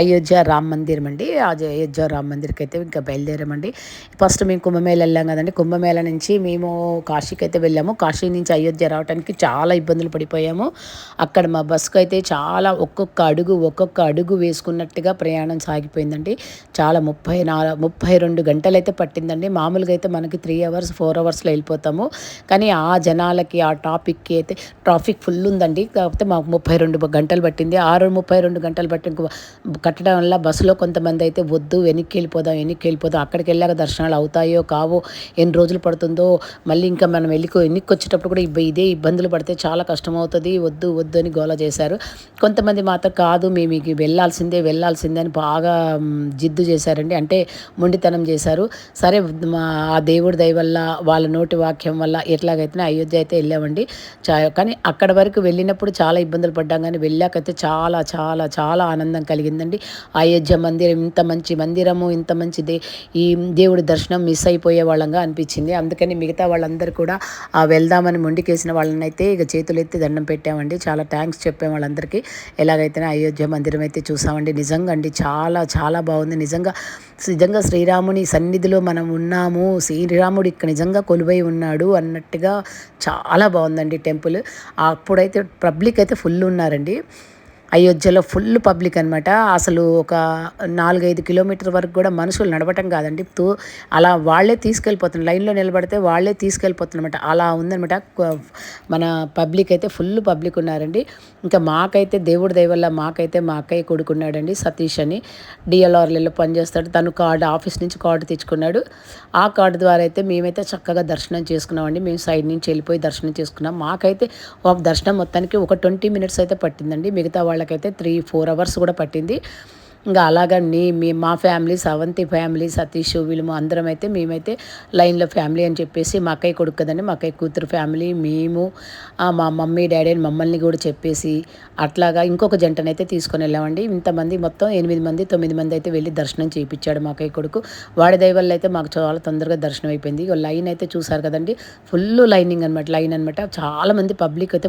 అయోధ్య రామ్ మందిరం అండి. అయోధ్య రామ్ మందిర్కి అయితే ఇంకా బయలుదేరామండి. ఫస్ట్ మేము కుంభమేళ వెళ్ళాం కదండి. కుంభమేళ నుంచి మేము కాశీకి అయితే వెళ్ళాము. కాశీ నుంచి అయోధ్య రావడానికి చాలా ఇబ్బందులు పడిపోయాము. అక్కడ మా బస్సుకు అయితే చాలా ఒక్కొక్క అడుగు ఒక్కొక్క అడుగు వేసుకున్నట్టుగా ప్రయాణం సాగిపోయిందండి. చాలా ముప్పై నాలుగు ముప్పై రెండు గంటలు అయితే పట్టిందండి. మామూలుగా అయితే మనకి త్రీ అవర్స్ ఫోర్ అవర్స్లో వెళ్ళిపోతాము. కానీ ఆ జనాలకి ఆ టాపిక్కి అయితే ట్రాఫిక్ ఫుల్ ఉందండి. కాకపోతే మాకు ముప్పై రెండు గంటలు పట్టింది. ఆరు ముప్పై రెండు గంటలు పట్టి కట్టడం వల్ల బస్సులో కొంతమంది అయితే వద్దు వెనక్కి వెళ్ళిపోదాం వెనక్కి వెళ్ళిపోదాం అక్కడికి వెళ్ళాక దర్శనాలు అవుతాయో కావో ఎన్ని రోజులు పడుతుందో మళ్ళీ ఇంకా మనం వెళ్ళి వెనక్కి వచ్చేటప్పుడు కూడా ఇదే ఇబ్బందులు పడితే చాలా కష్టమవుతుంది వద్దు వద్దు అని గోల చేశారు. కొంతమంది మాత్రం కాదు మేము వెళ్ళాల్సిందే వెళ్ళాల్సిందే అని బాగా జిద్దు చేశారండి. అంటే మొండితనం చేశారు. సరే ఆ దేవుడి దయ వల్ల వాళ్ళ నోటి వాక్యం వల్ల ఎట్లాగైతే అయోధ్య అయితే వెళ్ళామండి. కానీ అక్కడ వరకు వెళ్ళినప్పుడు చాలా ఇబ్బందులు పడ్డాం. కానీ వెళ్ళాకైతే చాలా చాలా చాలా ఆనందం కలిగిందండి. అయోధ్య మందిరం ఇంత మంచి మందిరము ఇంత మంచి దే ఈ దేవుడి దర్శనం మిస్ అయిపోయే వాళ్ళంగా అనిపించింది. అందుకని మిగతా వాళ్ళందరూ కూడా ఆ వెళ్దామని ముండికేసిన వాళ్ళని అయితే ఇక చేతులు ఎత్తి దండం పెట్టామండి. చాలా థ్యాంక్స్ చెప్పాం వాళ్ళందరికీ. ఎలాగైతే అయోధ్య మందిరం అయితే చూసామండి. నిజంగా అండి చాలా చాలా బాగుంది. నిజంగా నిజంగా శ్రీరాముని సన్నిధిలో మనం ఉన్నాము. శ్రీరాముడు ఇక్కడ నిజంగా కొలువై ఉన్నాడు అన్నట్టుగా చాలా బాగుందండి టెంపుల్. అప్పుడైతే పబ్లిక్ అయితే ఫుల్ ఉన్నారండి. అయోధ్యలో ఫుల్ పబ్లిక్ అనమాట అసలు ఒక నాలుగైదు కిలోమీటర్ వరకు కూడా మనుషులు నడవటం కాదండి. తో అలా వాళ్ళే తీసుకెళ్ళిపోతున్నారు. లైన్లో నిలబడితే వాళ్ళే తీసుకెళ్ళిపోతున్నమాట అలా ఉందనమాట మన పబ్లిక్ అయితే ఫుల్ పబ్లిక్ ఉన్నారండి. ఇంకా మాకైతే దేవుడి దయవల్ల మాకైతే మా అక్కయ్య కొడుకున్నాడండి సతీష్ అని. డిఎల్ఆర్లలో పనిచేస్తాడు. తను కార్డు ఆఫీస్ నుంచి కార్డు తెచ్చుకున్నాడు. ఆ కార్డు ద్వారా అయితే మేమైతే చక్కగా దర్శనం చేసుకున్నామండి. మేము సైడ్ నుంచి వెళ్ళిపోయి దర్శనం చేసుకున్నాం. మాకైతే దర్శనం మొత్తానికి ఒక ట్వంటీ మినిట్స్ అయితే పట్టిందండి. మిగతా వాళ్ళ వాళ్ళకైతే త్రీ ఫోర్ అవర్స్ కూడా పట్టింది. ఇంకా అలాగని మీ మా ఫ్యామిలీ సవంతి ఫ్యామిలీ సతీష్ వీళ్ళు అందరం అయితే మేమైతే లైన్లో ఫ్యామిలీ అని చెప్పేసి మా అక్కయ్య కొడుకు కదండి మా అక్కయ్య కూతురు ఫ్యామిలీ మేము మా మమ్మీ డాడీ అని మమ్మల్ని కూడా చెప్పేసి అట్లాగా ఇంకొక జంటనైతే తీసుకొని వెళ్ళామండి. ఇంతమంది మొత్తం ఎనిమిది మంది తొమ్మిది మంది అయితే వెళ్ళి దర్శనం చేయించాడు మా అక్కయ్య కొడుకు. వాడి దయ అయితే మాకు చాలా తొందరగా దర్శనం అయిపోయింది లైన్ అయితే చూసారు కదండి ఫుల్ లైనింగ్ అనమాట లైన్ అనమాట చాలామంది పబ్లిక్ అయితే